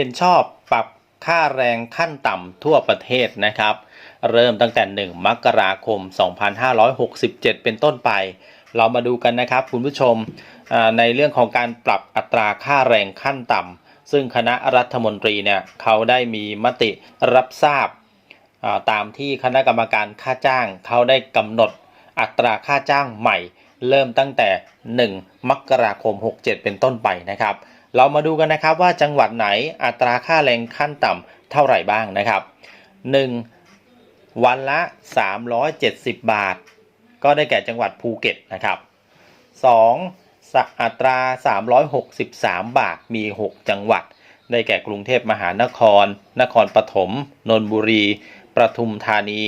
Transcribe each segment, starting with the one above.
เห็นชอบปรับค่าแรงขั้นต่ำทั่วประเทศนะครับ เริ่มตั้งแต่ 1 มกราคม 2567 เป็นต้นไป เรามาดูกันนะครับคุณผู้ชมในเรื่องของการปรับอัตราค่าแรงขั้นต่ำซึ่งคณะรัฐมนตรีเนี่ยเขาได้มีมติรับทราบตามที่คณะกรรมการค่าจ้าง เขาได้กำหนดอัตราค่าจ้างใหม่ เริ่มตั้งแต่ 1 มกราคม 67 เป็นต้นไปนะครับ เรามาดูกันนะครับว่าจังหวัดไหนอัตราค่าแรงขั้นต่ำเท่าไหร่บ้างนะครับ 1. วันละ 370 บาท ก็ได้แก่จังหวัดภูเก็ตนะครับ 2. สะอัตรา 363 บาทมี 6 จังหวัด ได้แก่กรุงเทพมหานคร นครปฐมนนทบุรีประทุมธานี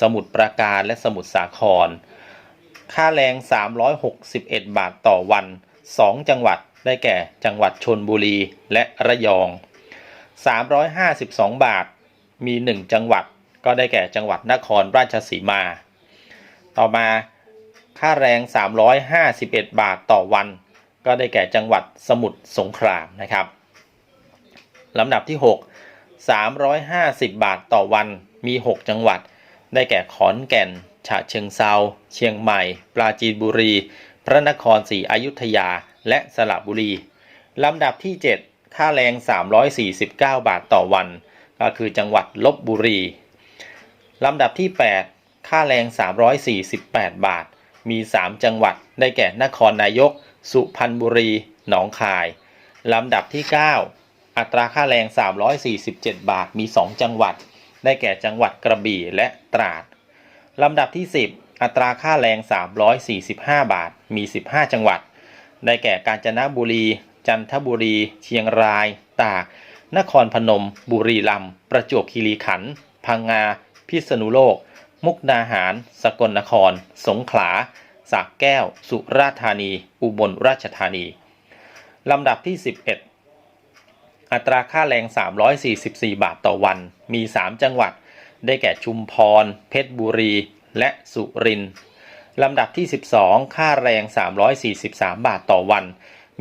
สมุทรปราการและสมุทรสาคร ค่าแรง 361 บาทต่อวัน 2 จังหวัด ได้แก่จังหวัดชนบุรีและระยอง 352 บาท มี 1 จังหวัดก็ได้แก่จังหวัดนครราชสีมา ต่อมาค่าแรง 351 บาทต่อวัน ก็ได้แก่จังหวัดสมุทรสงครามนะครับลำดับที่ 6 350 บาทต่อวันมี 6 จังหวัด ได้แก่ขอนแก่น ฉะเชิงเซา เชียงใหม่ ปราจีนบุรี พระนครศรีอยุธยา และสระบุรี ลำดับที่ 7 ค่าแรง 349 บาทต่อวัน ก็คือจังหวัดลบบุรี ลำดับที่ 8 ค่าแรง 348 บาท มี 3 จังหวัดได้แก่นครนายก สุพรรณบุรี หนองคาย ลำดับที่ 9 อัตราค่าแรง 347 บาท มี 2 จังหวัด ได้แก่จังหวัดกระบี่และตราด ลำดับที่ 10 อัตราค่าแรง 345 บาท มี 15 จังหวัด ได้แก่กาญจนบุรี จันทบุรี เชียงราย ตาก นครพนม บุรีรัมย์ ประจวบคีรีขันธ์ พังงา พิษณุโลก มุกดาหาร สกลนคร สงขลาสระแก้ว สุราษฎร์ธานี อุบลราชธานี ลำดับที่ 11 อัตราค่าแรง 344 บาทต่อวัน มี 3 จังหวัด ได้แก่ชุมพร เพชรบุรี และสุรินทร์ลำดับที่ 12 ค่าแรง 343 บาทต่อวัน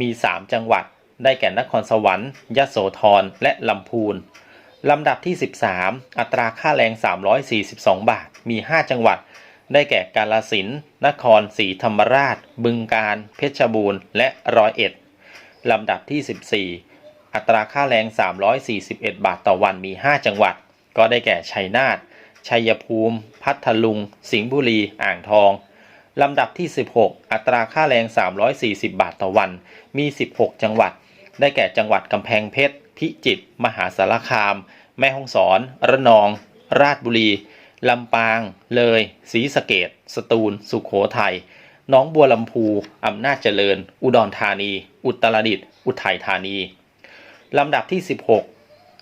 มี 3 จังหวัด ได้แก่นครสวรรค์ยโสธร และลำพูน ลำดับที่ 13 อัตราค่าแรง 342 บาท มี 5 จังหวัด ได้แก่กาลสิน นครศรีธรรมราช บึงกาฬ เพชรบูรณ์ และร้อยเอ็ด ลำดับที่ 14 อัตราค่าแรง 341 บาทต่อวัน มี 5 จังหวัด ก็ได้แก่ชัยนาท ชัยภูมิ พัทลุง สิงห์บุรี อ่างทอง ลำดับที่ 16 อัตราค่าแรง 340 บาทต่อวัน มี 16 จังหวัด ได้แก่จังหวัดกำแพงเพชร พิจิตร มหาสารคาม แม่ฮ่องสอน ระนอง ราชบุรี ลำปาง เลย ศรีสะเกดสตูล สุขโขทัยน้องบัวลำพู อำนาจเจริญ อุดรธานี อุตรดิตถ์ อุทัยธานี ลำดับที่ 16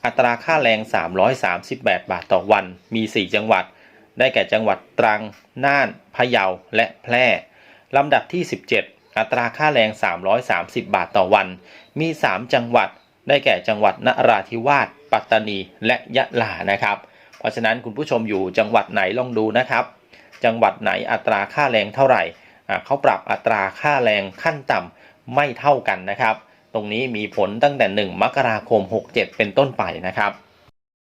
อัตราค่าแรง 338 บาทต่อวัน มี 4 จังหวัด ได้แก่จังหวัดตรัง น่าน พะเยา และแพร่ ลำดับที่ 17 อัตราค่าแรง 330 บาทต่อวัน มี 3 จังหวัด ได้แก่จังหวัดนราธิวาส ปัตตานี และยะลา นะครับ เพราะฉะนั้นคุณผู้ชมอยู่จังหวัดไหนลองดูนะครับ จังหวัดไหนอัตราค่าแรงเท่าไหร่ เขาปรับอัตราค่าแรงขั้นต่ำไม่เท่ากันนะครับ ตรงนี้มีผลตั้งแต่ 1 มกราคม 67 เป็นต้นไปนะครับ